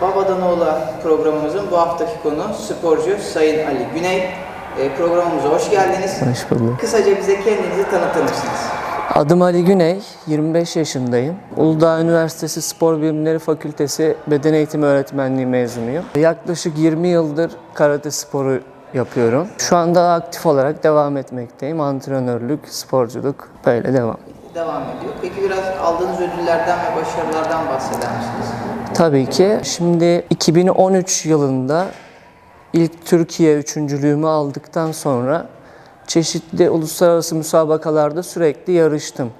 Babadan Oğula programımızın bu haftaki konu sporcu Sayın Ali Güney. E, programımıza hoş geldiniz. Hoş bulduk. Kısaca bize kendinizi tanıtır mısınız? Adım Ali Güney, 25 yaşındayım. Uludağ Üniversitesi Spor Bilimleri Fakültesi Beden Eğitimi Öğretmenliği mezunuyum. Yaklaşık 20 yıldır karate sporu yapıyorum. Şu anda aktif olarak devam etmekteyim. Antrenörlük, sporculuk böyle devam. Devam ediyor. Peki biraz aldığınız ödüllerden ve başarılardan bahseder misiniz? Tabii ki. Şimdi 2013 yılında ilk Türkiye üçüncülüğümü aldıktan sonra çeşitli uluslararası müsabakalarda sürekli yarıştım.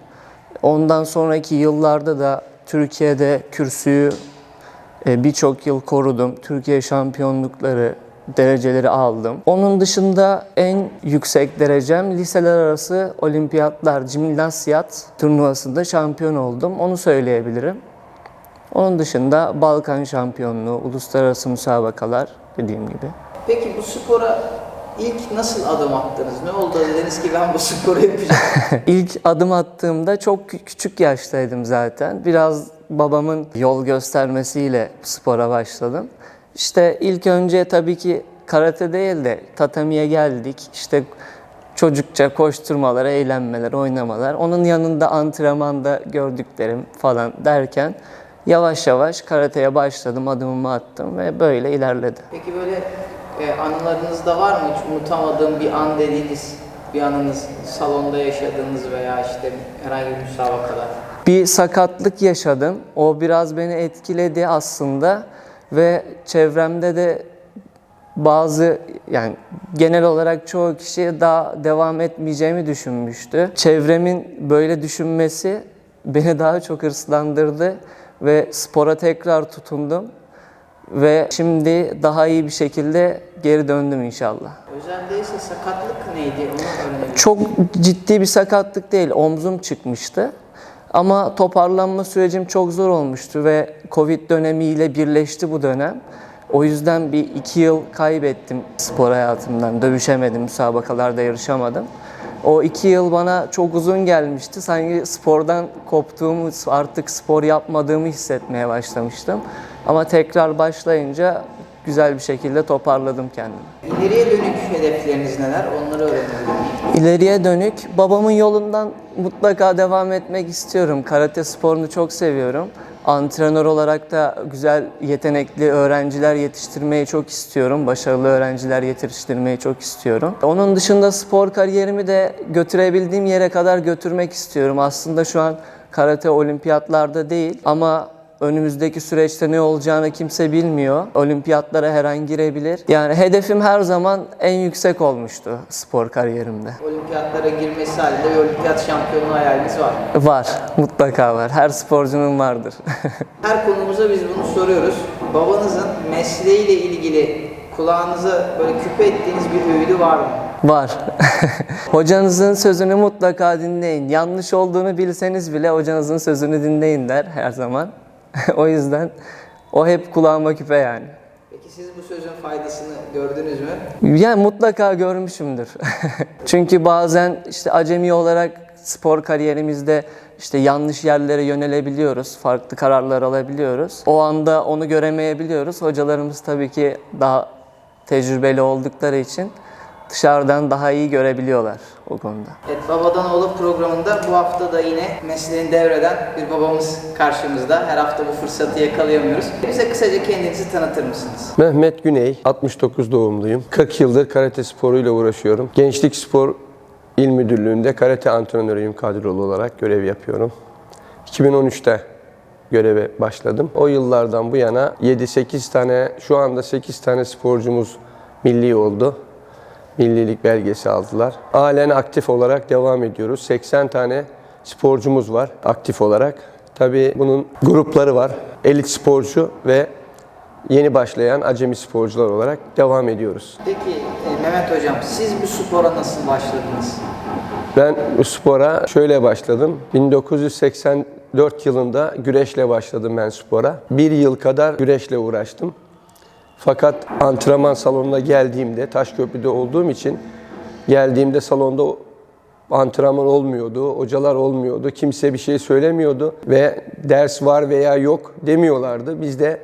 Ondan sonraki yıllarda da Türkiye'de kürsüyü e, birçok yıl korudum. Türkiye şampiyonlukları dereceleri aldım. Onun dışında en yüksek derecem liseler arası olimpiyatlar, cimnasiyat turnuvasında şampiyon oldum. Onu söyleyebilirim. Onun dışında Balkan şampiyonluğu, uluslararası müsabakalar dediğim gibi. Peki bu spora ilk nasıl adım attınız? Ne oldu dediniz ki ben bu sporu yapacağım? İlk adım attığımda çok kü- küçük yaştaydım zaten. Biraz babamın yol göstermesiyle spora başladım. İşte ilk önce tabii ki karate değil de tatamiye geldik. İşte çocukça koşturmalar, eğlenmeler, oynamalar. Onun yanında antrenmanda gördüklerim falan derken yavaş yavaş karateye başladım, adımımı attım ve böyle ilerledi. Peki böyle e, anılarınızda var mı hiç unutamadığım bir an dediğiniz bir anınız salonda yaşadığınız veya işte herhangi bir müsabakada? Bir sakatlık yaşadım. O biraz beni etkiledi aslında ve çevremde de bazı yani genel olarak çoğu kişi daha devam etmeyeceğimi düşünmüştü. Çevremin böyle düşünmesi beni daha çok hırslandırdı ve spora tekrar tutundum ve şimdi daha iyi bir şekilde geri döndüm inşallah. Özel değilse sakatlık neydi onu. Çok ciddi bir sakatlık değil, omzum çıkmıştı. Ama toparlanma sürecim çok zor olmuştu ve Covid dönemiyle birleşti bu dönem. O yüzden bir iki yıl kaybettim spor hayatımdan. Dövüşemedim, müsabakalarda yarışamadım. O iki yıl bana çok uzun gelmişti. Sanki spordan koptuğumu, artık spor yapmadığımı hissetmeye başlamıştım. Ama tekrar başlayınca güzel bir şekilde toparladım kendimi. İleriye dönük hedefleriniz neler? Onları öğrenelim. İleriye dönük babamın yolundan mutlaka devam etmek istiyorum. Karate sporunu çok seviyorum. Antrenör olarak da güzel, yetenekli öğrenciler yetiştirmeyi çok istiyorum. Başarılı öğrenciler yetiştirmeyi çok istiyorum. Onun dışında spor kariyerimi de götürebildiğim yere kadar götürmek istiyorum. Aslında şu an karate olimpiyatlarda değil ama Önümüzdeki süreçte ne olacağını kimse bilmiyor. Olimpiyatlara her an girebilir. Yani hedefim her zaman en yüksek olmuştu spor kariyerimde. Olimpiyatlara girmesi halinde bir olimpiyat şampiyonluğu hayaliniz var mı? Var, mutlaka var. Her sporcunun vardır. Her konumuza biz bunu soruyoruz. Babanızın mesleğiyle ilgili kulağınıza böyle küpe ettiğiniz bir öğüdü var mı? var. Hocanızın sözünü mutlaka dinleyin. Yanlış olduğunu bilseniz bile hocanızın sözünü dinleyin der her zaman. o yüzden o hep kulağıma küpe yani. Peki siz bu sözün faydasını gördünüz mü? Yani mutlaka görmüşümdür. Çünkü bazen işte acemi olarak spor kariyerimizde işte yanlış yerlere yönelebiliyoruz, farklı kararlar alabiliyoruz. O anda onu göremeyebiliyoruz. Hocalarımız tabii ki daha tecrübeli oldukları için dışarıdan daha iyi görebiliyorlar o konuda. Evet, Babadan Oğlu programında bu hafta da yine mesleğini devreden bir babamız karşımızda. Her hafta bu fırsatı yakalayamıyoruz. Bize kısaca kendinizi tanıtır mısınız? Mehmet Güney, 69 doğumluyum. 40 yıldır karate sporuyla uğraşıyorum. Gençlik Spor İl Müdürlüğü'nde karate antrenörüyüm kadrolu olarak görev yapıyorum. 2013'te göreve başladım. O yıllardan bu yana 7-8 tane, şu anda 8 tane sporcumuz milli oldu. Millilik belgesi aldılar. Halen aktif olarak devam ediyoruz. 80 tane sporcumuz var aktif olarak. Tabii bunun grupları var. Elit sporcu ve yeni başlayan acemi sporcular olarak devam ediyoruz. Peki e, Mehmet Hocam siz bu spora nasıl başladınız? Ben bu spora şöyle başladım. 1984 yılında güreşle başladım ben spora. Bir yıl kadar güreşle uğraştım. Fakat antrenman salonuna geldiğimde, Taşköprü'de olduğum için geldiğimde salonda antrenman olmuyordu, hocalar olmuyordu, kimse bir şey söylemiyordu ve ders var veya yok demiyorlardı. Biz de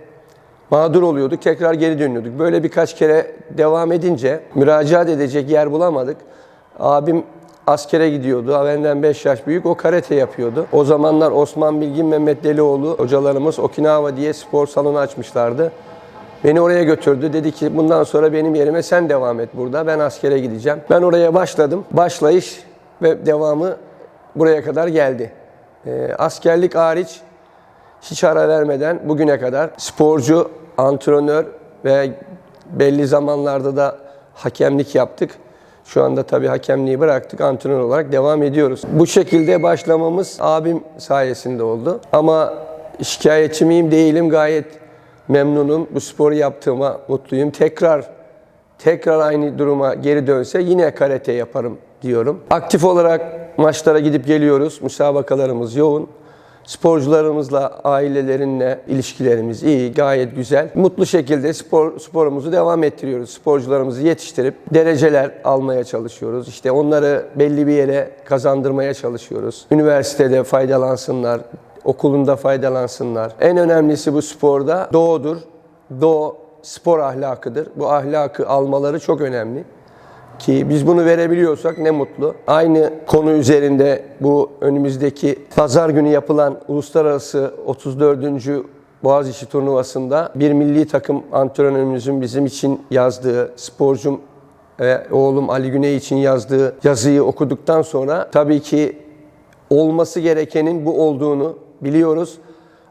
mağdur oluyorduk, tekrar geri dönüyorduk. Böyle birkaç kere devam edince müracaat edecek yer bulamadık. Abim askere gidiyordu. Benden 5 yaş büyük. O karate yapıyordu. O zamanlar Osman Bilgin, Mehmet Delioğlu hocalarımız Okinawa diye spor salonu açmışlardı. Beni oraya götürdü. Dedi ki bundan sonra benim yerime sen devam et burada. Ben askere gideceğim. Ben oraya başladım. Başlayış ve devamı buraya kadar geldi. Ee, askerlik hariç hiç ara vermeden bugüne kadar sporcu, antrenör ve belli zamanlarda da hakemlik yaptık. Şu anda tabii hakemliği bıraktık, antrenör olarak devam ediyoruz. Bu şekilde başlamamız abim sayesinde oldu. Ama şikayetçi miyim değilim, gayet memnunum. Bu sporu yaptığıma mutluyum. Tekrar tekrar aynı duruma geri dönse yine karate yaparım diyorum. Aktif olarak maçlara gidip geliyoruz. Müsabakalarımız yoğun. Sporcularımızla, ailelerinle ilişkilerimiz iyi, gayet güzel. Mutlu şekilde spor sporumuzu devam ettiriyoruz. Sporcularımızı yetiştirip dereceler almaya çalışıyoruz. İşte onları belli bir yere kazandırmaya çalışıyoruz. Üniversitede faydalansınlar, okulunda faydalansınlar. En önemlisi bu sporda doğudur. Doğu spor ahlakıdır. Bu ahlakı almaları çok önemli. Ki biz bunu verebiliyorsak ne mutlu. Aynı konu üzerinde bu önümüzdeki pazar günü yapılan uluslararası 34. Boğaziçi turnuvasında bir milli takım antrenörümüzün bizim için yazdığı, sporcum ve oğlum Ali Güney için yazdığı yazıyı okuduktan sonra tabii ki olması gerekenin bu olduğunu biliyoruz.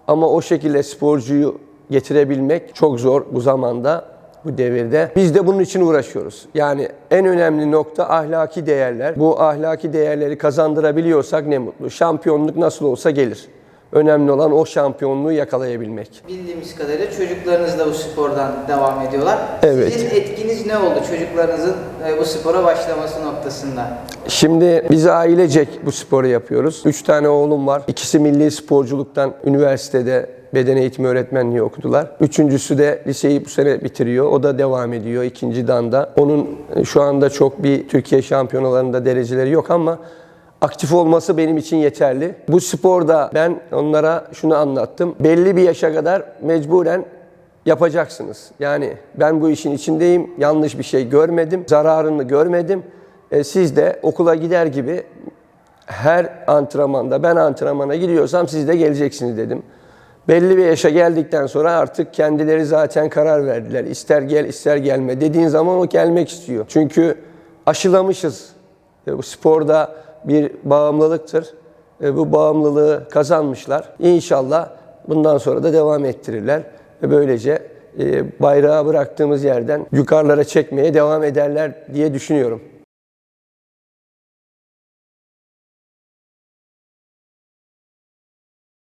Ama o şekilde sporcuyu getirebilmek çok zor bu zamanda, bu devirde. Biz de bunun için uğraşıyoruz. Yani en önemli nokta ahlaki değerler. Bu ahlaki değerleri kazandırabiliyorsak ne mutlu. Şampiyonluk nasıl olsa gelir. Önemli olan o şampiyonluğu yakalayabilmek. Bildiğimiz kadarıyla çocuklarınız da bu spordan devam ediyorlar. Evet. Sizin etkiniz ne oldu çocuklarınızın e, bu spora başlaması noktasında? Şimdi biz ailecek bu sporu yapıyoruz. Üç tane oğlum var. İkisi milli sporculuktan üniversitede beden eğitimi öğretmenliği okudular. Üçüncüsü de liseyi bu sene bitiriyor. O da devam ediyor ikinci danda. Onun e, şu anda çok bir Türkiye şampiyonalarında dereceleri yok ama aktif olması benim için yeterli. Bu sporda ben onlara şunu anlattım. Belli bir yaşa kadar mecburen yapacaksınız. Yani ben bu işin içindeyim. Yanlış bir şey görmedim. Zararını görmedim. E, siz de okula gider gibi her antrenmanda ben antrenmana gidiyorsam siz de geleceksiniz dedim. Belli bir yaşa geldikten sonra artık kendileri zaten karar verdiler. İster gel ister gelme dediğin zaman o gelmek istiyor. Çünkü aşılamışız. E, Bu sporda bir bağımlılıktır. E, Bu bağımlılığı kazanmışlar. İnşallah bundan sonra da devam ettirirler. Ve böylece e, bayrağı bıraktığımız yerden yukarılara çekmeye devam ederler diye düşünüyorum.